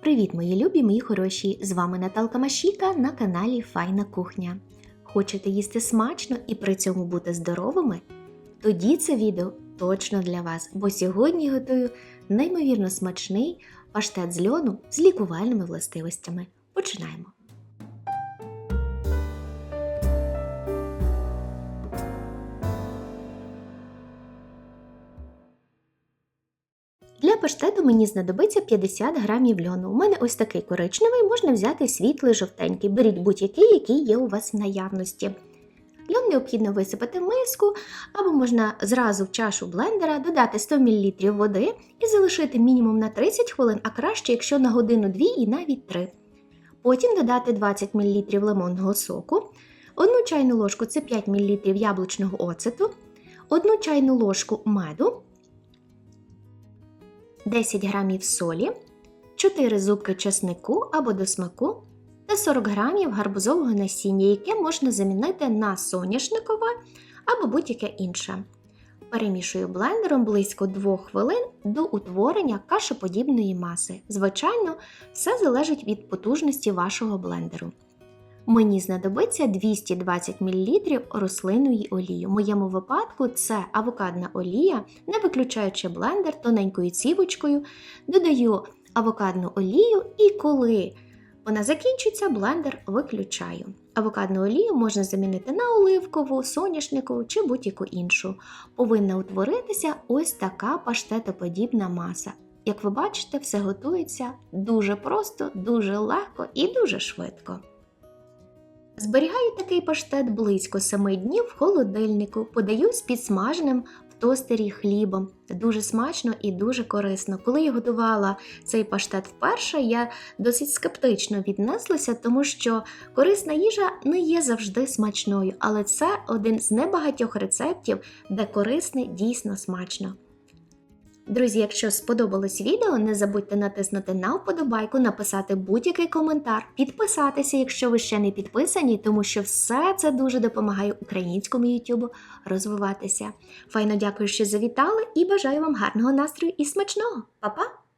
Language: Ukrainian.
Привіт, мої любі, мої хороші! З вами Наталка Машіка на каналі Файна Кухня. Хочете їсти смачно і при цьому бути здоровими? Тоді це відео точно для вас, бо сьогодні готую неймовірно смачний паштет з льону з лікувальними властивостями. Починаємо! Для паштету мені знадобиться 50 грамів льону. У мене ось такий коричневий, можна взяти світлий жовтенький. Беріть будь-який, який є у вас в наявності. Льон необхідно висипати в миску, або можна зразу в чашу блендера додати 100 мл води і залишити мінімум на 30 хвилин, а краще, якщо на годину-дві і навіть 3. Потім додати 20 мл лимонного соку, 1 чайну ложку це 5 мл яблучного оцету, 1 чайну ложку меду. 10 грамів солі, 4 зубки чеснику або до смаку та 40 грамів гарбузового насіння, яке можна замінити на соняшникове або будь-яке інше. Перемішую блендером близько 2 хвилин до утворення кашеподібної маси. Звичайно, все залежить від потужності вашого блендеру. Мені знадобиться 220 мл рослинної олії. В моєму випадку це авокадна олія, не виключаючи блендер тоненькою цівочкою, додаю авокадну олію і коли вона закінчиться, блендер виключаю. Авокадну олію можна замінити на оливкову, соняшникову чи будь-яку іншу. Повинна утворитися ось така паштетоподібна маса. Як ви бачите, все готується дуже просто, дуже легко і дуже швидко. Зберігаю такий паштет близько 7 днів в холодильнику, подаю з підсмаженим в тостері хлібом. Дуже смачно і дуже корисно. Коли я готувала цей паштет вперше, я досить скептично віднеслася, тому що корисна їжа не є завжди смачною, але це один з небагатьох рецептів, де корисне дійсно смачно. Друзі, якщо сподобалось відео, не забудьте натиснути на вподобайку, написати будь-який коментар, підписатися, якщо ви ще не підписані, тому що все це дуже допомагає українському YouTube розвиватися. Файно дякую, що завітали, і бажаю вам гарного настрою і смачного. Па-па!